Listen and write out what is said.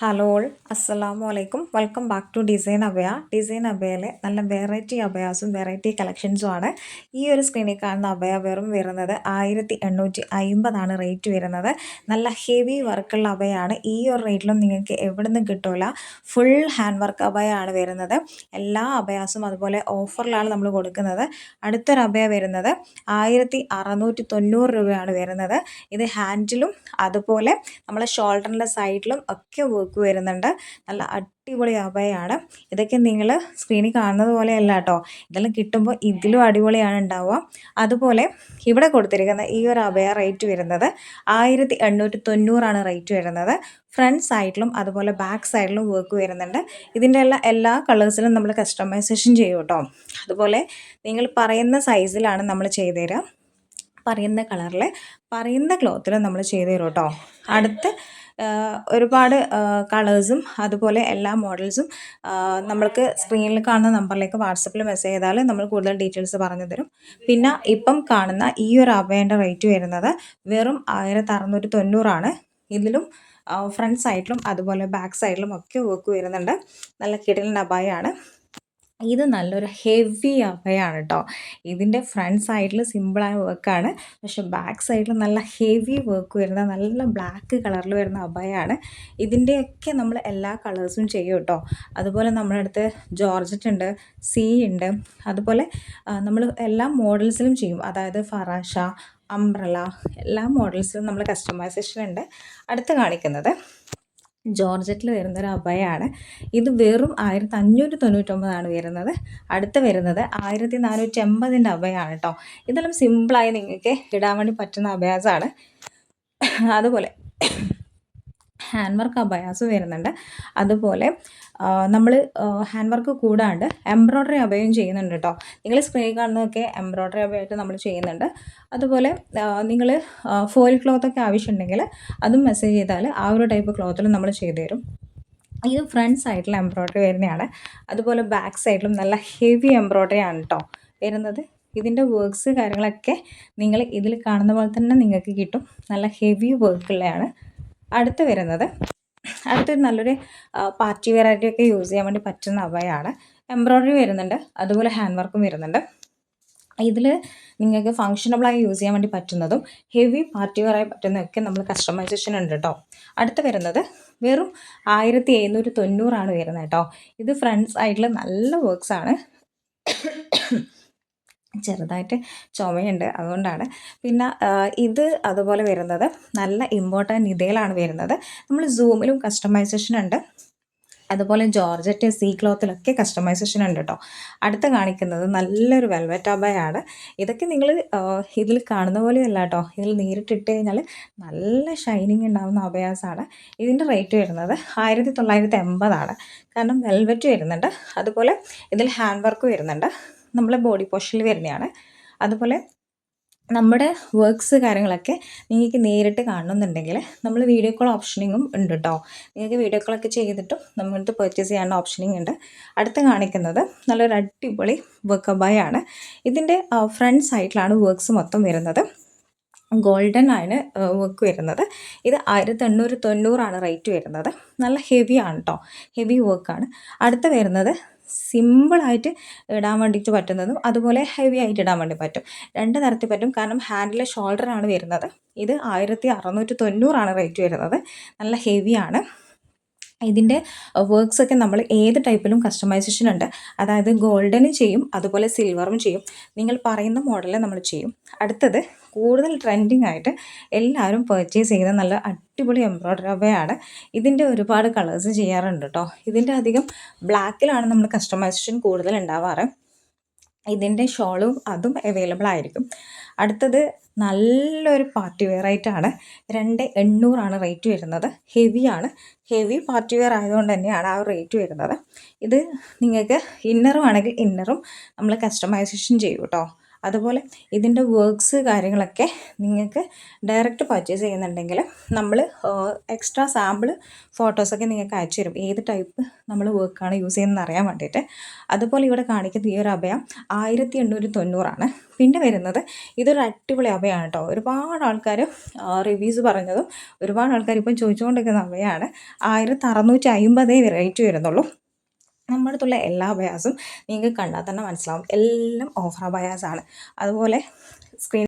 Hello all അസ്സലാമു അലൈക്കും welcome back to design abaya design അബയയിലെ നല്ല വെറൈറ്റി അബയാസും വെറൈറ്റി കളക്ഷൻസും ആണ് ഈ ഒരു സ്ക്രീനിൽ കാണുന്ന അബയ വെറും വരുന്നത് ആയിരത്തി എണ്ണൂറ്റി അമ്പതാണ് റേറ്റ് വരുന്നത്. നല്ല ഹെവി വർക്കുള്ള അബയാണ് ഈ ഒരു റേറ്റിലും നിങ്ങൾക്ക് എവിടെ നിന്നും കിട്ടില്ല ഫുൾ ഹാൻഡ് വർക്ക് അബയാണ് വരുന്നത്. എല്ലാ അബയാസും അതുപോലെ ഓഫറിലാണ് നമ്മൾ കൊടുക്കുന്നത്. അടുത്തൊരു അബയ വരുന്നത് ആയിരത്തി അറുന്നൂറ്റി തൊണ്ണൂറ് രൂപയാണ് വരുന്നത്. ഇത് ഹാൻഡിലും അതുപോലെ നമ്മളെ ഷോൾഡറിന്റെ സൈഡിലും ഒക്കെ വർക്ക് വരുന്നുണ്ട്. നല്ല അടിപൊളി അഭയാണ് ഇതൊക്കെ നിങ്ങൾ സ്ക്രീനിൽ കാണുന്നത് പോലെയല്ല കേട്ടോ. ഇതെല്ലാം കിട്ടുമ്പോൾ ഇതിലും അടിപൊളിയാണ് ഉണ്ടാവുക. അതുപോലെ ഇവിടെ കൊടുത്തിരിക്കുന്ന ഈ ഒരു അഭയ റേറ്റ് വരുന്നത്. ആയിരത്തി എണ്ണൂറ്റി തൊണ്ണൂറാണ് റേറ്റ് വരുന്നത് ഫ്രണ്ട് സൈഡിലും അതുപോലെ ബാക്ക് സൈഡിലും വർക്ക് വരുന്നുണ്ട്. ഇതിന്റെ എല്ലാ എല്ലാ കളേഴ്സിലും നമ്മൾ കസ്റ്റമൈസേഷൻ ചെയ്യും കേട്ടോ. അതുപോലെ നിങ്ങൾ പറയുന്ന സൈസിലാണ് നമ്മൾ ചെയ്തു തരിക പറയുന്ന കളറിൽ പറയുന്ന ക്ലോത്തിൽ നമ്മൾ ചെയ്തു തരും കേട്ടോ അടുത്ത് ഒരുപാട് കളേഴ്സും അതുപോലെ എല്ലാ മോഡൽസും നമ്മൾക്ക് സ്ക്രീനിൽ കാണുന്ന നമ്പറിലേക്ക് വാട്സപ്പിൽ മെസ്സേജ് ചെയ്താൽ നമ്മൾ കൂടുതൽ ഡീറ്റെയിൽസ് പറഞ്ഞു തരും. പിന്നെ ഇപ്പം കാണുന്ന ഈ ഒരു അവയുടെ റേറ്റ് വരുന്നത് വെറും ആയിരത്തി അറുന്നൂറ്റി തൊണ്ണൂറാണ് ഇതിലും ഫ്രണ്ട് സൈഡിലും അതുപോലെ ബാക്ക് സൈഡിലും ഒക്കെ വർക്ക് വരുന്നുണ്ട്. നല്ല കിടലിന്റെ അബായാണ് ഇത് നല്ലൊരു ഹെവി അഭയാണ് കേട്ടോ ഇതിന്റെ ഫ്രണ്ട് സൈഡിൽ സിമ്പിളായ വർക്കാണ് പക്ഷെ ബാക്ക് സൈഡിൽ നല്ല ഹെവി വർക്ക് വരുന്ന നല്ല ബ്ലാക്ക് കളറിൽ വരുന്ന അഭയാണ് ഇതിന്റെയൊക്കെ നമ്മൾ എല്ലാ കളേഴ്സും ചെയ്യും കേട്ടോ അതുപോലെ നമ്മുടെ അടുത്ത് ജോർജറ്റ് ഉണ്ട് സി ഉണ്ട്. അതുപോലെ നമ്മൾ എല്ലാ മോഡൽസിലും ചെയ്യും. അതായത് ഫറാഷ അംബ്രല എല്ലാ മോഡൽസിലും നമ്മൾ കസ്റ്റമൈസേഷൻ ഉണ്ട്. അടുത്ത് കാണിക്കുന്നത്. ജോർജറ്റിൽ വരുന്ന ഒരു അഭയാണ്. ഇത് വെറും ആയിരത്തി അഞ്ഞൂറ്റി തൊണ്ണൂറ്റൊമ്പതാണ് വരുന്നത്. അടുത്ത് വരുന്നത് ആയിരത്തി നാനൂറ്റി എൺപതിന്റെ അഭയാണ് കേട്ടോ ഇതെല്ലാം സിമ്പിളായി നിങ്ങൾക്ക് ഇടാൻ വേണ്ടി പറ്റുന്ന അഭയാസാണ്. അതുപോലെ ഹാൻഡ് വർക്ക് അബയാസ് വരുന്നുണ്ട്. അതുപോലെ നമ്മൾ ഹാൻഡ് വർക്ക് കൂടാണ്ട് എംബ്രോയ്ഡറി അബയും ചെയ്യുന്നുണ്ട് കേട്ടോ നിങ്ങൾ സ്ക്രീനിൽ കാണുന്നതൊക്കെ എംബ്രോയ്ഡറി അബയായിട്ട് നമ്മൾ ചെയ്യുന്നുണ്ട്. അതുപോലെ നിങ്ങൾ ഫോയിൽ ക്ലോത്തൊക്കെ ആവശ്യമുണ്ടെങ്കിൽ അതും മെസ്സേജ് ചെയ്താൽ ആ ഒരു ടൈപ്പ് ക്ലോത്തിൽ നമ്മൾ ചെയ്തു തരും. ഇത് ഫ്രണ്ട് സൈഡിൽ എംബ്രോയ്ഡറി വരുന്നതാണ് അതുപോലെ ബാക്ക് സൈഡിലും നല്ല ഹെവി എംബ്രോയ്ഡറി ആണ് കേട്ടോ വരുന്നത്. ഇതിന്റെ വർക്ക്സ് കാര്യങ്ങളൊക്കെ നിങ്ങൾ ഇതിൽ കാണുന്ന പോലെ തന്നെ നിങ്ങൾക്ക് കിട്ടും. നല്ല ഹെവി വർക്കുള്ളതാണ് അടുത്ത് വരുന്നത് അടുത്തൊരു നല്ലൊരു പാർട്ടി വെറൈറ്റി ഒക്കെ യൂസ് ചെയ്യാൻ വേണ്ടി പറ്റുന്ന അവയാണ്. എംബ്രോയിഡറി വരുന്നുണ്ട്. അതുപോലെ ഹാൻഡ് വർക്കും വരുന്നുണ്ട്. ഇതിൽ നിങ്ങൾക്ക് ഫങ്ഷനബിളായി യൂസ് ചെയ്യാൻ വേണ്ടി പറ്റുന്നതും ഹെവി പാർട്ടി വെയറായി പറ്റുന്നതൊക്കെ നമ്മൾ കസ്റ്റമൈസേഷൻ ഉണ്ട് കേട്ടോ അടുത്ത് വരുന്നത് വെറും ആയിരത്തി എഴുന്നൂറ്റി തൊണ്ണൂറാണ് വരുന്നത് കേട്ടോ ഇത് ഫ്രണ്ട്സ് ആയിട്ടുള്ള നല്ല വർക്ക്സാണ് ചെറുതായിട്ട് ചുമയുണ്ട് അതുകൊണ്ടാണ്. പിന്നെ ഇത് അതുപോലെ വരുന്നത് നല്ല ഇമ്പോർട്ടന്റ് ഇതേലാണ് വരുന്നത്. നമ്മൾ സൂമിലും കസ്റ്റമൈസേഷൻ ഉണ്ട്. അതുപോലെ ജോർജറ്റ് സീ ക്ലോത്തിലൊക്കെ കസ്റ്റമൈസേഷൻ ഉണ്ട് കേട്ടോ അടുത്ത് കാണിക്കുന്നത് നല്ലൊരു വെൽവെറ്റ് അബയാണ് ഇതൊക്കെ നിങ്ങൾ ഇതിൽ കാണുന്ന പോലെയല്ല കേട്ടോ ഇതിൽ നേരിട്ടിട്ട് കഴിഞ്ഞാൽ നല്ല ഷൈനിങ് ഉണ്ടാകുന്ന അബയാസാണ് ഇതിന്റെ റേറ്റ് വരുന്നത് ആയിരത്തി തൊള്ളായിരത്തി എൺപതാണ്. കാരണം വെൽവെറ്റ് വരുന്നുണ്ട്. അതുപോലെ ഇതിൽ ഹാൻഡ് വർക്ക് വരുന്നുണ്ട്. നമ്മളെ ബോഡി പോഷനിൽ വരുന്നതാണ് അതുപോലെ നമ്മുടെ വർക്ക്സ് കാര്യങ്ങളൊക്കെ നിങ്ങൾക്ക് നേരിട്ട് കാണണമെന്നുണ്ടെങ്കിൽ നമ്മൾ വീഡിയോ കോൾ ഓപ്ഷനിങ്ങും ഉണ്ട് കേട്ടോ നിങ്ങൾക്ക് വീഡിയോ കോളൊക്കെ ചെയ്തിട്ടും നമ്മളടുത്ത് പർച്ചേസ് ചെയ്യാനുള്ള ഓപ്ഷനിങ് ഉണ്ട്. അടുത്ത് കാണിക്കുന്നത് നല്ലൊരു അടിപൊളി വർക്ക് ആണ്. ഇതിന്റെ ഫ്രണ്ട് സൈഡിലാണ് വർക്ക്സ് മൊത്തം വരുന്നത്. ഗോൾഡൻ ആണ് വർക്ക് വരുന്നത്. ഇത് ആയിരത്തി എണ്ണൂറ് തൊണ്ണൂറാണ് റേറ്റ് വരുന്നത്. നല്ല ഹെവി ആണ് കേട്ടോ ഹെവി വർക്കാണ് അടുത്ത വരുന്നത് സിമ്പിളായിട്ട് ഇടാൻ വേണ്ടിയിട്ട് പറ്റുന്നതും അതുപോലെ ഹെവി ആയിട്ട് ഇടാൻ വേണ്ടി പറ്റും. രണ്ട് തരത്തിൽ പറ്റും. കാരണം ഹാൻഡിലെ ഷോൾഡറാണ് വരുന്നത്. ഇത് ആയിരത്തി അറുന്നൂറ്റി തൊണ്ണൂറാണ് റേറ്റ് വരുന്നത്. നല്ല ഹെവിയാണ് ഇതിന്റെ വർക്ക്സ് ഒക്കെ നമ്മൾ ഏത് ടൈപ്പിലും കസ്റ്റമൈസേഷൻ ഉണ്ട്. അതായത് ഗോൾഡനും ചെയ്യും അതുപോലെ സിൽവറും ചെയ്യും. നിങ്ങൾ പറയുന്ന മോഡലിൽ നമ്മൾ ചെയ്യും. അടുത്തത് കൂടുതൽ ട്രെൻഡിങ് ആയിട്ട് എല്ലാവരും പർച്ചേസ് ചെയ്യുന്ന നല്ല അടിപൊളി എംബ്രോയ്ഡറി അവയാണ്. ഇതിന്റെ ഒരുപാട് കളേഴ്സ് ചെയ്യാറുണ്ട് കേട്ടോ ഇതിന്റെ അധികം ബ്ലാക്കിലാണ് നമ്മൾ കസ്റ്റമൈസേഷൻ കൂടുതൽ ഉണ്ടാവാറ്. ഇതിന്റെ ഷോളും അതും അവൈലബിൾ ആയിരിക്കും. അടുത്തത് നല്ലൊരു പാർട്ടി വെയർ ആയിട്ടാണ് രണ്ട് എണ്ണൂറാണ് റേറ്റ് വരുന്നത്. ഹെവിയാണ് ഹെവി പാർട്ടി വെയർ ആയതുകൊണ്ട് തന്നെയാണ് ആ റേറ്റ് വരുന്നത്. ഇത് നിങ്ങൾക്ക് ഇന്നറും ആണെങ്കിൽ ഇന്നറും നമ്മൾ കസ്റ്റമൈസേഷൻ ചെയ്യും കേട്ടോ അതുപോലെ ഇതിന്റെ വർക്ക്സ് കാര്യങ്ങളൊക്കെ നിങ്ങൾക്ക് ഡയറക്റ്റ് പർച്ചേസ് ചെയ്യുന്നുണ്ടെങ്കിൽ നമ്മൾ എക്സ്ട്രാ സാമ്പിൾ ഫോട്ടോസൊക്കെ നിങ്ങൾക്ക് അയച്ചു തരും. ഏത് ടൈപ്പ് നമ്മൾ വർക്കാണ് യൂസ് ചെയ്യുന്നതെന്ന് അറിയാൻ വേണ്ടിയിട്ട്. അതുപോലെ ഇവിടെ കാണിക്കുന്ന ഈ ഒരു അഭയം ആയിരത്തി എണ്ണൂറ്റി തൊണ്ണൂറാണ് പിന്നെ വരുന്നത് ഇതൊരു അടിപൊളി അഭയമാണ് കേട്ടോ ഒരുപാട് ആൾക്കാർ റിവ്യൂസ് പറഞ്ഞതും ഒരുപാട് ആൾക്കാർ ഇപ്പം ചോദിച്ചുകൊണ്ടിരിക്കുന്ന അഭയമാണ് ആയിരത്തി അറുന്നൂറ്റി അമ്പതേ റേറ്റ് വരുന്നുള്ളൂ. നമ്മുടെ അടുത്തുള്ള എല്ലാ ബയാസും നിങ്ങൾക്ക് കണ്ടാൽ തന്നെ മനസ്സിലാവും. എല്ലാം ഓഫർ ബയാസാണ് അതുപോലെ സ്ക്രീൻ